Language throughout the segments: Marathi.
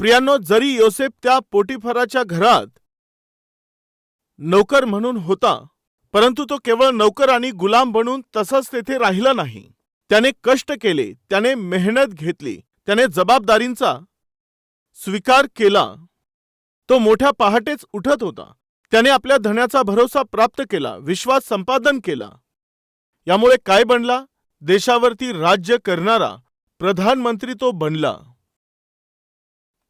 प्रियांनो जरी योसेफ त्या पोटीफराच्या घरात नौकर म्हणून होता परंतु तो केवळ नौकर आणि गुलाम बनून तसाच तेथे राहिला नाही. त्याने कष्ट केले त्याने मेहनत घेतली त्याने जबाबदारींचा स्वीकार केला. तो मोठ्या पहाटेच उठत होता. त्याने आपल्या धण्याचा भरोसा प्राप्त केला विश्वास संपादन केला. यामुळे काय बनला? देशावरती राज्य करणारा प्रधानमंत्री तो बनला.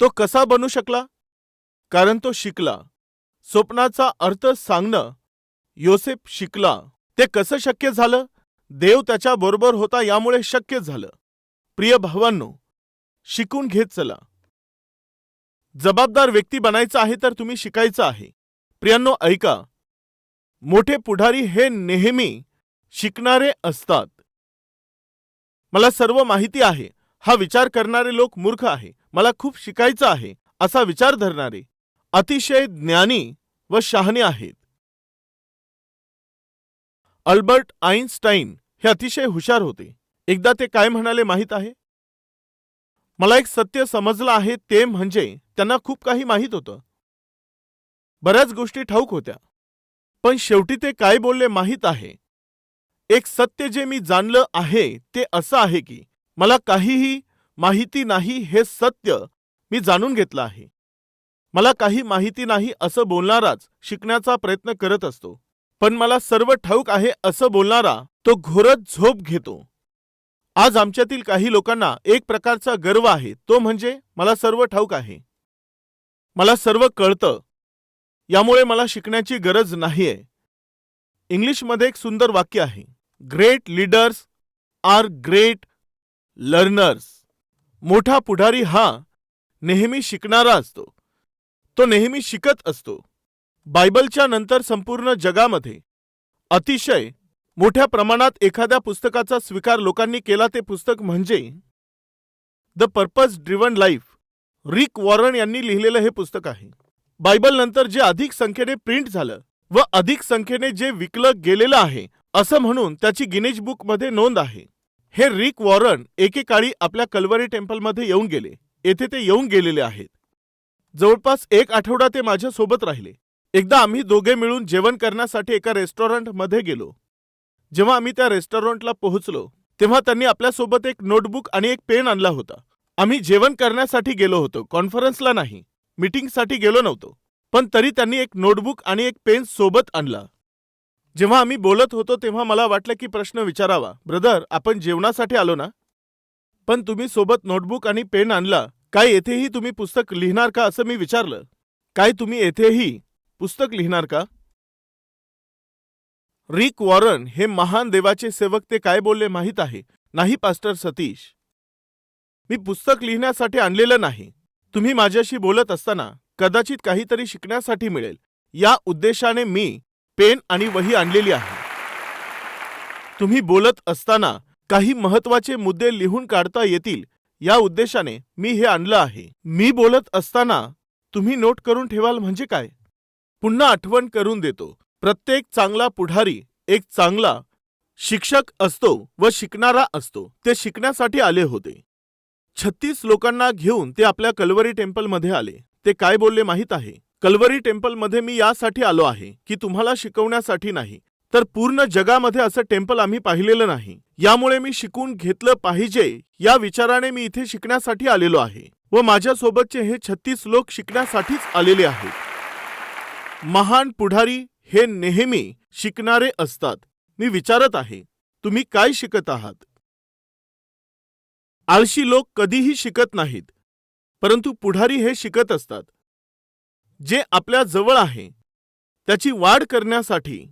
तो कसा बनू शकला? कारण तो शिकला. स्वप्नाचा अर्थ सांगणं. योसेफ शिकला. ते कसं शक्य झालं? देव त्याच्या बरोबर होता यामुळे शक्य झालं. प्रिय भावांनो शिकून घेत चला. जबाबदार व्यक्ती बनायचं आहे तर तुम्ही शिकायचं आहे. प्रियांनो ऐका. मोठे पुढारी हे नेहमी शिकणारे असतात. मला सर्व माहिती आहे. हा विचार करणारे लोक मूर्ख आहे. मला खूप शिकायचं आहे असा विचार धरणारे. अतिशय ज्ञानी व शहाणे आहेत. अल्बर्ट आईन्स्टाईन हे अतिशय हुशार होते. एकदा ते काय म्हणाले माहीत आहे? मला एक सत्य समजलं आहे ते म्हणजे त्यांना खूप काही माहीत होतं. बऱ्याच गोष्टी ठाऊक होत्या. पण शेवटी ते काय बोलले माहीत आहे? एक सत्य जे मी जाणलं आहे ते असं आहे की मला काहीही माहिती नाही हे सत्य मी जाणून घेतलं आहे. मला काही माहिती नाही असं बोलणाराच शिकण्याचा प्रयत्न करत असतो. पण मला सर्व ठाऊक आहे असं बोलणारा तो घोरत झोप घेतो. आज आमच्यातील काही लोकांना एक प्रकारचा गर्व आहे. तो म्हणजे मला सर्व ठाऊक आहे. मला सर्व कळतं. यामुळे मला शिकण्याची गरज नाहीये. इंग्लिशमध्ये एक सुंदर वाक्य आहे. Great leaders are great learners. मोठा पुढारी हा नेहमी शिकणारा असतो. तो नेहमी शिकत असतो. बायबलच्या नंतर संपूर्ण जगामध्ये अतिशय मोठ्या प्रमाणात एखाद्या पुस्तकाचा स्वीकार लोकांनी केला ते पुस्तक म्हणजे the purpose driven life Rick Warren यांनी लिहिलेलं हे पुस्तक आहे. बायबल नंतर जे अधिक संख्येने प्रिंट झालं व अधिक संख्येने जे विकलं गेलेलं आहे असं म्हणून त्याची गिनेज बुकमध्ये नोंद आहे. हे रिक वॉरन एकेकाळी आपल्या कलवरी टेम्पलमध्ये येऊन गेले. येथे ते येऊन गेलेले आहेत. जवळपास एक आठवडा ते माझ्यासोबत राहिले. एकदा आम्ही दोघे मिळून जेवण करण्यासाठी एका रेस्टॉरंटमध्ये गेलो. जेव्हा आम्ही त्या रेस्टॉरंटला पोहोचलो तेव्हा त्यांनी आपल्यासोबत एक नोटबुक आणि एक पेन आणला होता. आम्ही जेवण करण्यासाठी गेलो होतो. कॉन्फरन्सला नाही. मीटिंगसाठी गेलो नव्हतो. पण तरी त्यांनी एक नोटबुक आणि एक पेन सोबत आणला. जेव्हा आम्ही बोलत होतो तेव्हा मला वाटलं की प्रश्न विचारावा. ब्रदर आपण जेवणासाठी आलो ना? पण तुम्ही सोबत नोटबुक आणि पेन आणला. काय येथेही तुम्ही पुस्तक लिहिणार का असं मी विचारलं. काय तुम्ही येथेही पुस्तक लिहिणार का? रिक वॉरन हे महान देवाचे सेवक ते काय बोलले माहीत आहे? नाही पास्टर सतीश. मी पुस्तक लिहिण्यासाठी आणलेलं नाही. तुम्ही माझ्याशी बोलत असताना कदाचित काहीतरी शिकण्यासाठी मिळेल. या उद्देशाने मी पेन आणि वही आणलेली आहे. तुम्ही बोलत असताना काही महत्त्वाचे मुद्दे लिहून काढता येतील या उद्देशाने मी हे आणलं आहे. मी बोलत असताना तुम्ही नोट करून ठेवाल म्हणजे काय? पुन्हा आठवण करून देतो. प्रत्येक चांगला पुढारी एक चांगला शिक्षक असतो व शिकणारा असतो. ते शिकण्यासाठी आले होते. छत्तीस लोकांना घेऊन ते आपल्या कलवरी टेम्पलमध्ये आले. ते काय बोलले माहीत आहे? कल्वरी टेम्पलमध्ये मी यासाठी आलो आहे की तुम्हाला शिकवण्यासाठी नाही. तर पूर्ण जगामध्ये असं टेम्पल आम्ही पाहिलेलं नाही. यामुळे मी शिकून घेतलं पाहिजे या विचाराने मी इथे शिकण्यासाठी आलेलो आहे. व माझ्यासोबतचे हे छत्तीस लोक शिकण्यासाठीच आलेले आहेत. महान पुढारी हे नेहमी शिकणारे असतात. मी विचारत आहे तुम्ही काय शिकत आहात? आळशी लोक कधीही शिकत नाहीत. परंतु पुढारी हे शिकत असतात. जे आपल्या जवळ आहे त्याची वाढ करण्यासाठी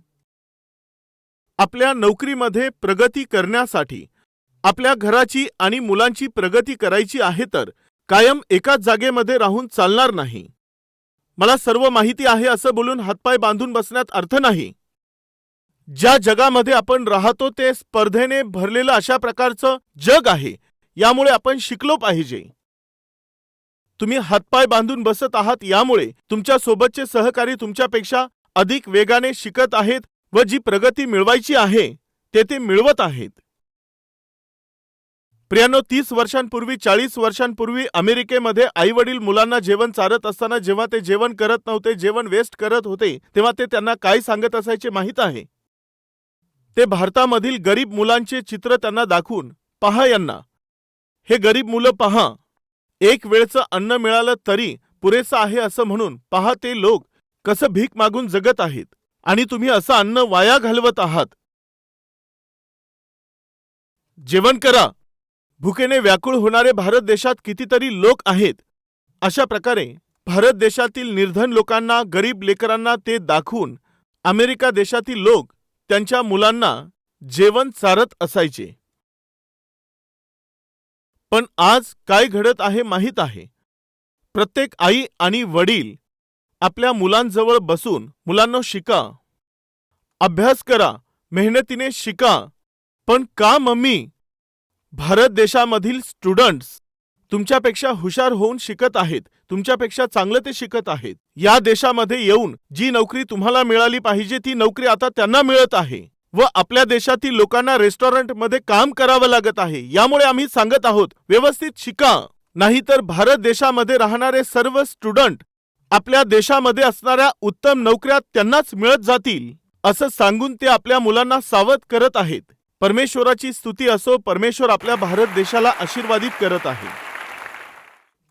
आपल्या नोकरीमध्ये प्रगती करण्यासाठी आपल्या घराची आणि मुलांची प्रगती करायची आहे तर कायम एकाच जागेमध्ये राहून चालणार नाही. मला सर्व माहिती आहे असं बोलून हातपाय बांधून बसण्यात अर्थ नाही. ज्या जगामध्ये आपण राहतो ते स्पर्धेने भरलेलं अशा प्रकारचं जग आहे यामुळे आपण शिकलो पाहिजे. तुम्ही हातपाय बांधून बसत आहात यामुळे तुमच्या सोबतचे सहकारी तुमच्यापेक्षा अधिक वेगाने शिकत आहेत व जी प्रगती मिळवायची आहे ते ते मिळवत आहेत. प्रियानो तीस वर्षांपूर्वी चाळीस वर्षांपूर्वी अमेरिकेमध्ये आई वडील मुलांना जेवण चारत असताना जेव्हा ते जेवण करत नव्हते जेवण वेस्ट करत होते तेव्हा ते त्यांना काय सांगत असायचे माहीत आहे? ते भारतामधील गरीब मुलांचे चित्र त्यांना दाखवून पहा यांना. हे गरीब मुलं पहा एक वेळचं अन्न मिळालं तरी पुरेसं आहे असं म्हणून पहा ते लोक कसं भीक मागून जगत आहेत आणि तुम्ही असं अन्न वाया घालवत आहात. जेवण करा. भुकेने व्याकुळ होणारे भारत देशात कितीतरी लोक आहेत. अशा प्रकारे भारत देशातील निर्धन लोकांना गरीब लेकरांना ते दाखवून अमेरिका देशातील लोक त्यांच्या मुलांना जेवण चारत असायचे. पण आज काय घडत आहे माहीत आहे. प्रत्येक आई आणि वडील आपल्या मुलांजवळ बसून मुलांना शिका. अभ्यास करा मेहनतीने शिका. पण का मम्मी? भारत देशामधील स्टुडंट्स तुमच्यापेक्षा हुशार होऊन शिकत आहेत तुमच्यापेक्षा चांगलं ते शिकत आहेत. या देशामध्ये येऊन जी नोकरी तुम्हाला मिळाली पाहिजे ती नोकरी आता त्यांना मिळत आहे. व आपल्या देशातील लोकांना रेस्टॉरंटमध्ये काम करावं लागत आहे. यामुळे आम्ही सांगत आहोत व्यवस्थित शिका. नाहीतर भारत देशामध्ये राहणारे सर्व स्टुडंट आपल्या देशामध्ये असणाऱ्या उत्तम नोकऱ्या त्यांनाच मिळत जातील असं सांगून ते आपल्या मुलांना सावध करत आहेत. परमेश्वराची स्तुती असो परमेश्वर आपल्या भारत देशाला आशीर्वादित करत आहे.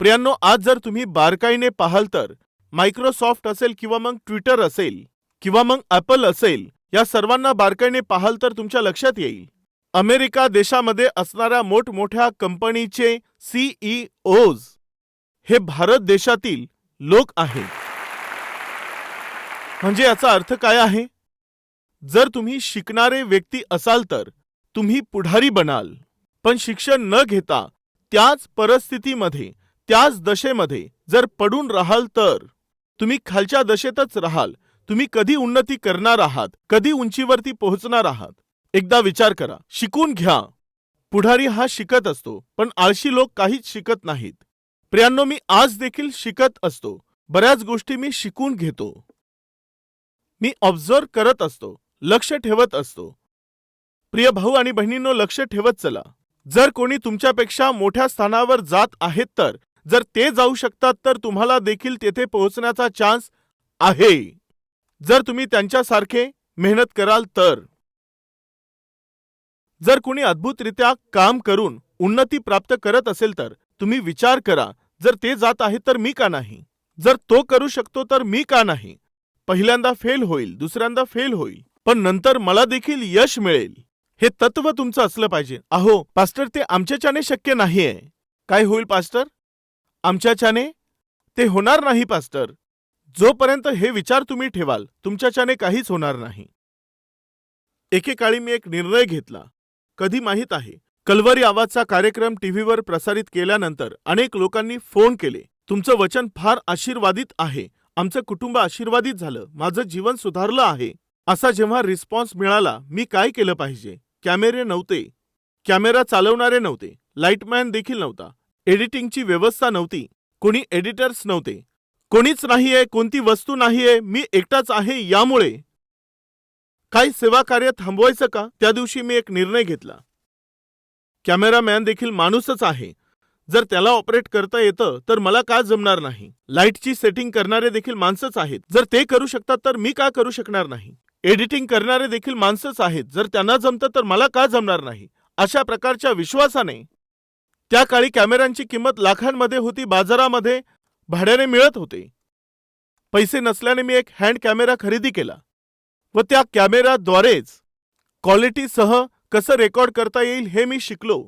प्रियांनो आज जर तुम्ही बारकाईने पाहाल तर मायक्रोसॉफ्ट असेल किंवा मग ट्विटर असेल किंवा मग ॲपल असेल या सर्वांना बारकाईने पाहाल तर तुमच्या लक्षात येईल. अमेरिका देशामध्ये असणाऱ्या मोठमोठ्या कंपनीचे सीईओज हे भारत देशातील लोक आहेत. म्हणजे याचा अर्थ काय आहे? जर तुम्ही शिकणारे व्यक्ती असाल तर तुम्ही पुढारी बनाल. पण शिक्षण न घेता त्याच परिस्थितीमध्ये त्याच दशेमध्ये जर पडून राहाल तर तुम्ही खालच्या दशेतच राहाल. तुम्ही कधी उन्नती करणार आहात? कधी उंचीवरती पोहोचणार आहात? एकदा विचार करा. शिकून घ्या. पुढारी हा शिकत असतो पण आळशी लोक काहीच शिकत नाहीत. प्रियांनो मी आज देखील शिकत असतो. बऱ्याच गोष्टी मी शिकून घेतो. मी ऑब्झर्व करत असतो. लक्ष ठेवत असतो. प्रिय भाऊ आणि बहिणींनो लक्ष ठेवत चला. जर कोणी तुमच्यापेक्षा मोठ्या स्थानावर जात आहेत तर जर ते जाऊ शकतात तर तुम्हाला देखील तेथे पोहोचण्याचा चान्स आहे. जर तुम्ही त्यांच्यासारखे मेहनत कराल तर. जर कुणी अद्भुतरित्या काम करून उन्नती प्राप्त करत असेल तर तुम्ही विचार करा जर ते जात आहे तर मी का नाही? जर तो करू शकतो तर मी का नाही? पहिल्यांदा फेल होईल दुसऱ्यांदा फेल होईल पण नंतर मला देखील यश मिळेल. हे तत्व तुमचं असलं पाहिजे. अहो पास्टर ते आमच्याच्याने शक्य नाहीये. काय होईल पास्टर? आमच्याच्याने ते होणार नाही पास्टर. जोपर्यंत हे विचार तुम्ही ठेवाल तुमच्याच्याने काहीच होणार नाही. एकेकाळी मी एक निर्णय घेतला. कधी माहीत आहे कलवरी आवाजचा कार्यक्रम टीव्हीवर प्रसारित केल्यानंतर अनेक लोकांनी फोन केले. तुमचं वचन फार आशीर्वादित आहे. आमचं कुटुंब आशीर्वादित झालं. माझं जीवन सुधारलं आहे. असा जेव्हा रिस्पॉन्स मिळाला मी काय केलं पाहिजे? कॅमेरे नव्हते. कॅमेरा चालवणारे नव्हते. लाईटमॅन देखील नव्हता. एडिटिंगची व्यवस्था नव्हती. कोणी एडिटर्स नव्हते. कोणीच नाहीये कोणती वस्तू नाहीये मी एकटाच आहे यामुळे. काही सेवा कार्य थांबवायचं का? त्या दिवशी मी एक निर्णय घेतला. कॅमेरामॅन देखील माणूसच आहे. जर त्याला ऑपरेट करता येतं तर मला का जमणार नाही? लाईटची सेटिंग करणारे देखील माणसंच आहेत. जर ते करू शकतात तर मी का करू शकणार नाही? एडिटिंग करणारे देखील माणसंच आहेत. जर त्यांना जमतं तर मला का जमणार नाही? अशा प्रकारच्या विश्वासाने. त्या काळी कॅमेऱ्यांची किंमत लाखांमध्ये होती बाजारामध्ये. भाड्याने मिळत होते. पैसे नसल्याने मी एक हँड कॅमेरा खरेदी केला व त्या कॅमेराद्वारेच क्वालिटीसह कसं रेकॉर्ड करता येईल हे मी शिकलो.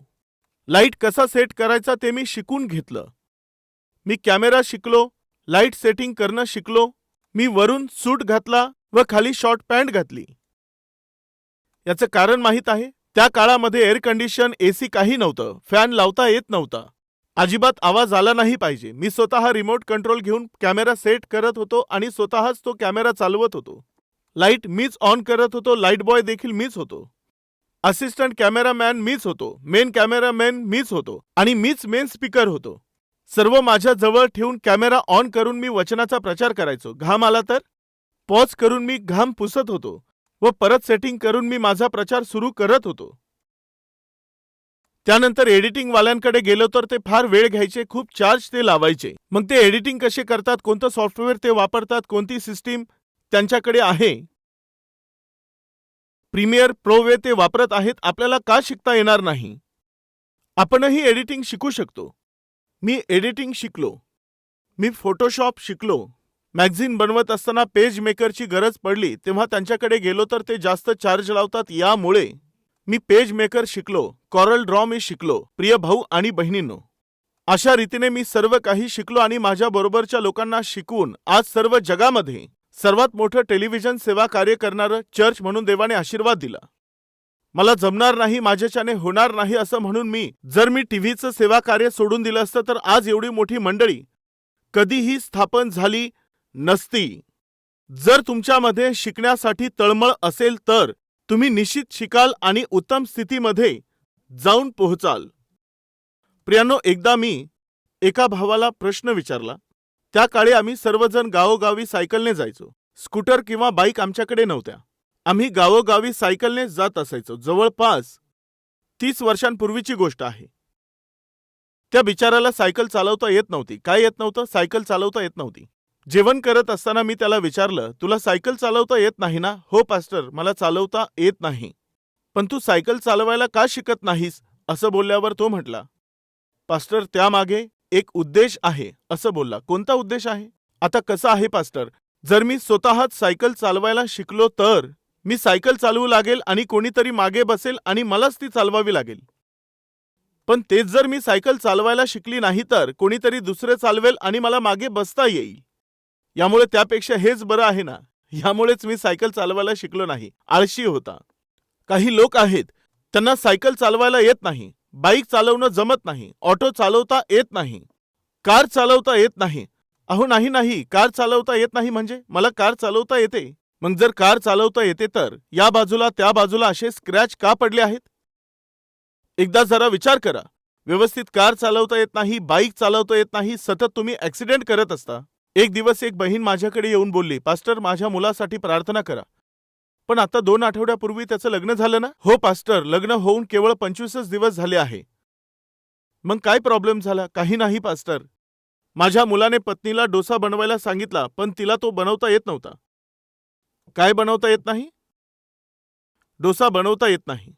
लाइट कसा सेट करायचा ते मी शिकून घेतलं. मी कॅमेरा शिकलो लाइट सेटिंग करणं शिकलो मी वरून सूट घातला व खाली शॉर्ट पॅन्ट घातली. याचं कारण माहीत आहे त्या काळामध्ये एअर कंडिशन एसी काही नव्हतं फॅन लावता येत नव्हता. अजिबात आवाज आला नाही पाहिजे. मी स्वतः रिमोट कंट्रोल घेऊन कॅमेरा सेट करत होतो आणि स्वतःच तो कॅमेरा चालवत होतो. लाइट मीच ऑन करत होतो. लाइट बॉय देखील मीच होतो. असिस्टंट कॅमेरामॅन मीच होतो. मेन कॅमेरामॅन मीच होतो. आणि मीच मेन स्पीकर होतो. सर्व माझ्या जवळ ठेवून कॅमेरा ऑन करून मी वचनाचा प्रचार करायचो. घाम आला तर? पॉज करून मी घाम पुसत होतो. व परत सेटिंग करून मी माझा प्रचार सुरू करत होतो. त्यानंतर एडिटिंग वाल्यांकडे गेलो तर ते फार वेळ घ्यायचे खूप चार्ज ते लावायचे. मग ते एडिटिंग कसे करतात कोणतं सॉफ्टवेअर ते वापरतात कोणती सिस्टीम त्यांच्याकडे आहे? प्रीमियर प्रो वे ते वापरत आहेत आपल्याला का शिकता येणार नाही? आपणही एडिटिंग शिकू शकतो. मी एडिटिंग शिकलो. मी फोटोशॉप शिकलो. मॅगझिन बनवत असताना पेज मेकरची गरज पडली तेव्हा त्यांच्याकडे गेलो तर ते जास्त चार्ज लावतात यामुळे. मी पेज मेकर शिकलो कॉरल ड्रॉ मी शिकलो प्रिय भाऊ आणि बहिणींनो. अशा रीतीने मी सर्व काही शिकलो आणि माझ्या बरोबरच्या लोकांना शिकवून आज सर्व जगामध्ये सर्वात मोठं टेलिव्हिजन सेवा कार्य करणारं चर्च म्हणून देवाने आशीर्वाद दिला. मला जमणार नाही माझ्याच्याने होणार नाही असं म्हणून मी जर मी टीव्हीचं सेवा कार्य सोडून दिलं असतं तर आज एवढी मोठी मंडळी कधीही स्थापन झाली नसती. जर तुमच्यामध्ये शिकण्यासाठी तळमळ असेल तर तुम्ही निश्चित शिकाल आणि उत्तम स्थितीमध्ये जाऊन पोहोचाल. प्रियानो एकदा मी एका भावाला प्रश्न विचारला. त्या काळी आम्ही सर्वजण गावोगावी सायकलने जायचो. स्कूटर किंवा बाईक आमच्याकडे नव्हत्या. आम्ही गावोगावी सायकलने जात असायचो. जवळपास तीस वर्षांपूर्वीची गोष्ट आहे. त्या बिचाराला सायकल चालवता येत नव्हती. काय येत नव्हतं? सायकल चालवता येत नव्हती. जेवण करत असताना मी त्याला विचारलं तुला सायकल चालवता येत नाही ना? हो पास्टर मला चालवता येत नाही. पण तू सायकल चालवायला का शिकत नाहीस? असं बोलल्यावर तो म्हटला पास्टर त्यामागे एक उद्देश आहे. असं बोलला कोणता उद्देश आहे? आता कसं आहे पास्टर? जर मी स्वतःच सायकल चालवायला शिकलो तर मी सायकल चालवू लागेल आणि कोणीतरी मागे बसेल आणि मलाच ती चालवावी लागेल. पण तेच जर मी सायकल चालवायला शिकली नाही तर कोणीतरी दुसरे चालवेल आणि मला मागे बसता येईल. यामुळे त्यापेक्षा हेच बरं आहे ना? यामुळेच मी सायकल चालवायला शिकलो नाही. आळशी होता. काही लोक आहेत त्यांना सायकल चालवायला येत नाही बाईक चालवणं जमत नाही ऑटो चालवता येत नाही कार चालवता येत नाही. अहो नाही नाही कार चालवता येत नाही म्हणजे? मला कार चालवता येते. मग जर कार चालवता येते तर या बाजूला त्या बाजूला असे स्क्रॅच का पडले आहेत? एकदा जरा विचार करा. व्यवस्थित कार चालवता येत नाही बाईक चालवता येत नाही सतत तुम्ही ऍक्सिडेंट करत असता. एक दिवस एक बहीण माझ्याकडे येऊन बोलली पास्टर माझ्या मुलासाठी प्रार्थना करा. पण आता दोन आठवड्यापूर्वी त्याचं लग्न झालं ना? हो पास्टर लग्न होऊन केवळ पंचवीसच दिवस झाले आहे. मग काय प्रॉब्लेम झाला? काही नाही पास्टर. माझ्या मुलाने पत्नीला डोसा बनवायला सांगितला पण तिला तो बनवता येत नव्हता. काय बनवता येत नाही? डोसा बनवता येत नाही.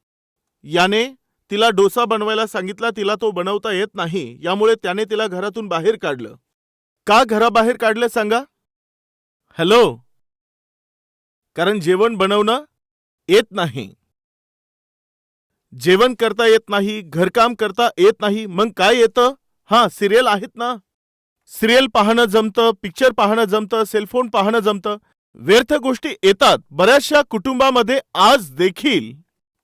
याने तिला डोसा बनवायला सांगितला तिला तो बनवता येत नाही. यामुळे त्याने तिला घरातून बाहेर काढलं. का घराबाहेर काढलं सांगा? हॅलो कारण जेवण बनवणं येत नाही. जेवण करता येत नाही घरकाम करता येत नाही मग काय येतं? हां सिरियल आहेत ना? सिरियल पाहणं जमतं पिक्चर पाहणं जमतं सेलफोन पाहणं जमतं. व्यर्थ गोष्टी येतात. बऱ्याचशा कुटुंबामध्ये आज देखील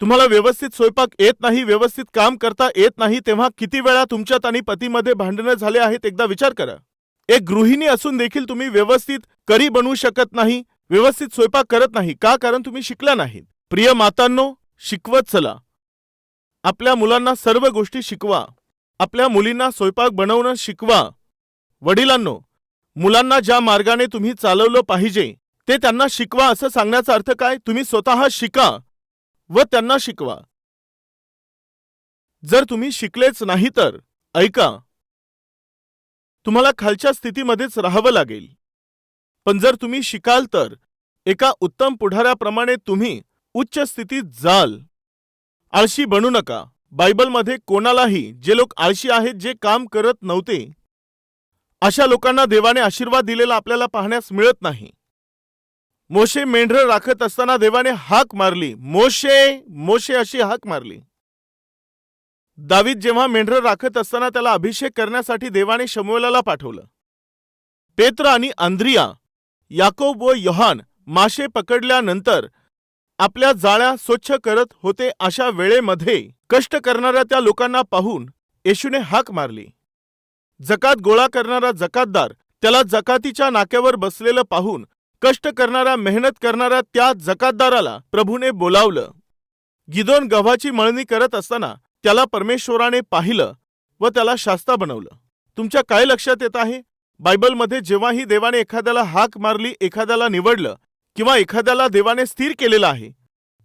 तुम्हाला व्यवस्थित स्वयंपाक येत नाही व्यवस्थित काम करता येत नाही तेव्हा किती वेळा तुमच्यात आणि पतीमध्ये भांडणं झाले आहेत एकदा विचार करा. एक गृहिणी असून देखील तुम्ही व्यवस्थित करी बनवू शकत नाही व्यवस्थित स्वयंपाक करत नाही. का? कारण तुम्ही शिकला नाहीत प्रिय मातांनो शिकवत चला. आपल्या मुलांना सर्व गोष्टी शिकवा. आपल्या मुलींना स्वयंपाक बनवणं शिकवा. वडिलांनो मुलांना ज्या मार्गाने तुम्ही चालवलं पाहिजे ते त्यांना शिकवा. असं सांगण्याचा अर्थ काय? तुम्ही स्वतः शिका व त्यांना शिकवा. जर तुम्ही शिकलेच नाही तर ऐका. तुम्हाला खालच्या स्थितीमध्येच राहावं लागेल. पण जर तुम्ही शिकाल तर एका उत्तम पुढाऱ्याप्रमाणे तुम्ही उच्च स्थितीत जाल. आळशी बनू नका. बायबलमध्ये कोणालाही जे लोक आळशी आहेत जे काम करत नव्हते अशा लोकांना देवाने आशीर्वाद दिलेला आपल्याला पाहण्यास मिळत नाही. मोशे मेंढरं राखत असताना देवाने हाक मारली. मोशे मोशे अशी हाक मारली. दावीद जेव्हा मेंढरं राखत असताना त्याला अभिषेक करण्यासाठी देवाने शमुएलाला पाठवलं. पेत्र आणि आंद्रिया याकोब व योहान मासे पकडल्यानंतर आपल्या जाळ्या स्वच्छ करत होते अशा वेळेमध्ये कष्ट करणाऱ्या त्या लोकांना पाहून येशूने हाक मारली. जकात गोळा करणारा जकातदार त्याला जकातीच्या नाक्यावर बसलेलं पाहून कष्ट करणाऱ्या मेहनत करणाऱ्या त्या जकातदाराला प्रभूने बोलावलं. गिदोन गव्हाची मळणी करत असताना त्याला परमेश्वराने पाहिलं व त्याला शास्ता बनवलं. तुमच्या काय लक्षात येत आहे? बायबलमध्ये जेव्हाही देवाने एखाद्याला हाक मारली एखाद्याला निवडलं किंवा एखाद्याला देवाने स्थिर केलेलं आहे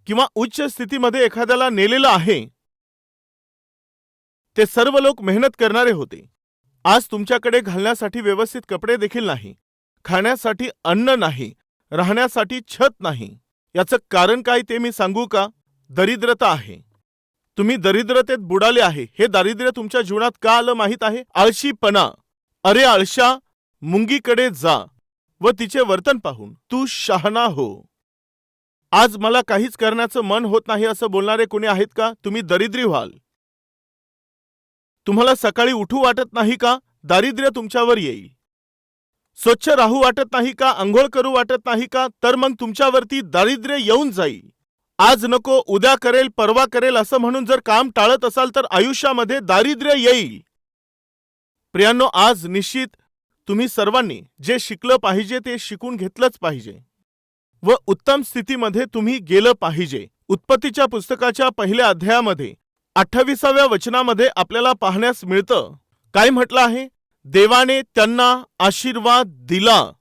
किंवा उच्च स्थितीमध्ये एखाद्याला नेलेलं आहे ते सर्व लोक मेहनत करणारे होते. आज तुमच्याकडे घालण्यासाठी व्यवस्थित कपडे देखील नाही खाण्यासाठी अन्न नाही राहण्यासाठी छत नाही. याचं कारण काय ते मी सांगू का? दरिद्रता आहे. तुम्ही दरिद्रतेत बुडाले आहे. हे दारिद्र्य तुमच्या जीवनात का आलं माहीत आहे? आळशीपणा. अरे आळशा मुंगीकडे जा व तिचे वर्तन पाहून. तू शहाणा हो. आज मला काहीच करण्याचं मन होत नाही असं बोलणारे कोणी आहेत का? तुम्ही दरिद्री व्हाल. तुम्हाला सकाळी उठू वाटत नाही का? दारिद्र्य तुमच्यावर येईल. स्वच्छ राहू वाटत नाही का? आंघोळ करू वाटत नाही का? तर मग तुमच्यावरती दारिद्र्य येऊन जाईल. आज नको उद्या करेल परवा करेल असं म्हणून जर काम टाळत असाल तर आयुष्यामध्ये दारिद्र्य येईल. प्रियांनो आज निश्चित तुम्ही सर्वांनी जे शिकलं पाहिजे ते शिकून घेतलंच पाहिजे. व उत्तम स्थितीमध्ये तुम्ही गेलं पाहिजे. उत्पत्तीच्या पुस्तकाच्या पहिल्या अध्यायामध्ये अठ्ठावीसाव्या वचनामध्ये आपल्याला पाहण्यास मिळतं. काय म्हटलं आहे? देवाने त्यांना आशीर्वाद दिला.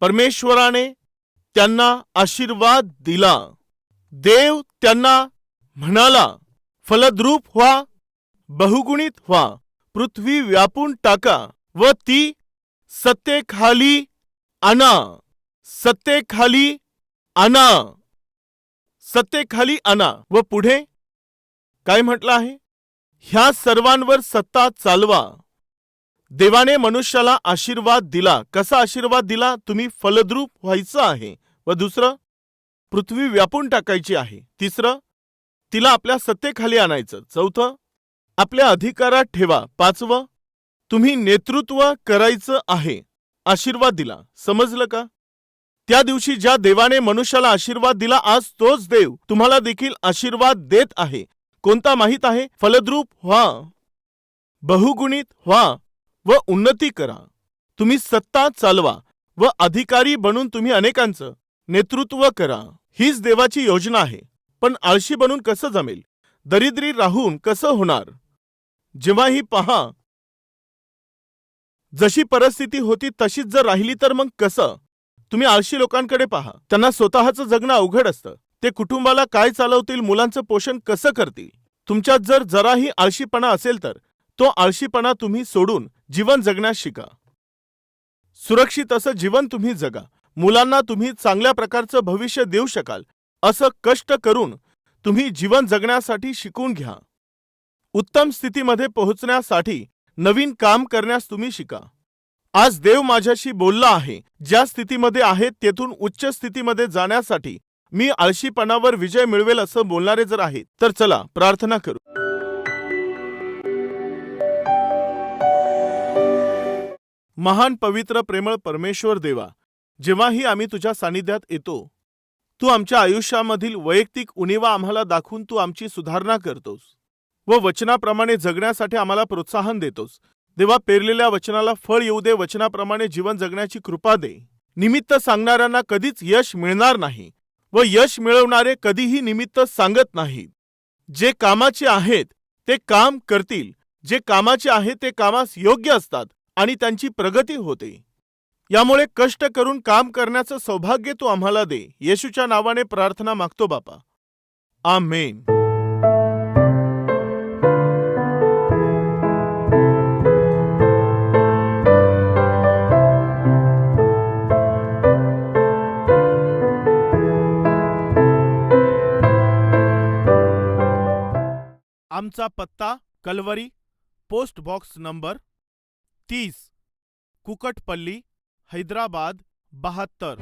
परमेश्वराने त्यांना आशीर्वाद दिला. देव त्यांना म्हणाला फलद्रूप व्हा बहुगुणित व्हा पृथ्वी व्यापून टाका व ती सत्तेखाली आणा सत्तेखाली आणा सत्तेखाली आणा. व पुढे काय म्हटलं आहे? ह्या सर्वांवर सत्ता चालवा. देवाने मनुष्याला आशीर्वाद दिला. कसा आशीर्वाद दिला? तुम्ही फलद्रूप व्हायचं आहे. व दुसरं पृथ्वी व्यापून टाकायची आहे. तिसरं तिला आपल्या सत्तेखाली आणायचं. चौथं आपल्या अधिकारात ठेवा. पाचवं तुम्ही नेतृत्व करायचं आहे. आशीर्वाद दिला. समजलं का? त्या दिवशी ज्या देवाने मनुष्याला आशीर्वाद दिला आज तोच देव तुम्हाला देखील आशीर्वाद देत आहे. कोणता माहीत आहे? फलद्रूप व्हा. बहुगुणित व्हा व उन्नती करा. तुम्ही सत्ता चालवा व अधिकारी बनून तुम्ही अनेकांचं नेतृत्व करा. हीच देवाची योजना आहे. पण आळशी बनून कसं जमेल? दरिद्री राहून कसं होणार? जेव्हाही पहा. जशी परिस्थिती होती तशीच जर राहिली तर मग कसं? तुम्ही आळशी लोकांकडे पहा. त्यांना स्वतःचं जगणं अवघड असतं. ते कुटुंबाला काय चालवतील मुलांचं पोषण कसं करतील? तुमच्यात जर जराही आळशीपणा असेल तर तो आळशीपणा तुम्ही सोडून जीवन जगण्यास शिका. सुरक्षित असं जीवन तुम्ही जगा. मुलांना तुम्ही चांगल्या प्रकारचं भविष्य देऊ शकाल. असं कष्ट करून तुम्ही जीवन जगण्यासाठी शिकून घ्या. उत्तम स्थितीमध्ये पोहोचण्यासाठी नवीन काम करण्यास तुम्ही शिका. आज देव माझ्याशी बोलला आहे. ज्या स्थितीमध्ये आहे तेथून उच्च स्थितीमध्ये जाण्यासाठी मी आळशीपणावर विजय मिळवेल असं बोलणारे जर आहेत तर चला प्रार्थना करू. महान पवित्र प्रेमळ परमेश्वर देवा जेव्हाही आम्ही तुझ्या सानिध्यात येतो तू आमच्या आयुष्यामधील वैयक्तिक उणीवा आम्हाला दाखवून तू आमची सुधारणा करतोस व वचनाप्रमाणे जगण्यासाठी आम्हाला प्रोत्साहन देतोस. देवा पेरलेल्या वचनाला फळ येऊ दे वचनाप्रमाणे जीवन जगण्याची कृपा दे. निमित्त सांगणाऱ्यांना कधीच यश मिळणार नाही व यश मिळवणारे कधीही निमित्त सांगत नाहीत. जे कामाचे आहेत ते काम करतील. जे कामाचे आहे ते कामास योग्य असतात आणि त्यांची प्रगती होते. यामुळे कष्ट करून काम करण्याचं सौभाग्य तू आम्हाला दे. येशूच्या नावाने प्रार्थना मागतो बापा. आमेन. आमचा पत्ता कलवरी पोस्ट बॉक्स नंबर तीस कुकटपल्ली हैदराबाद बहात्तर.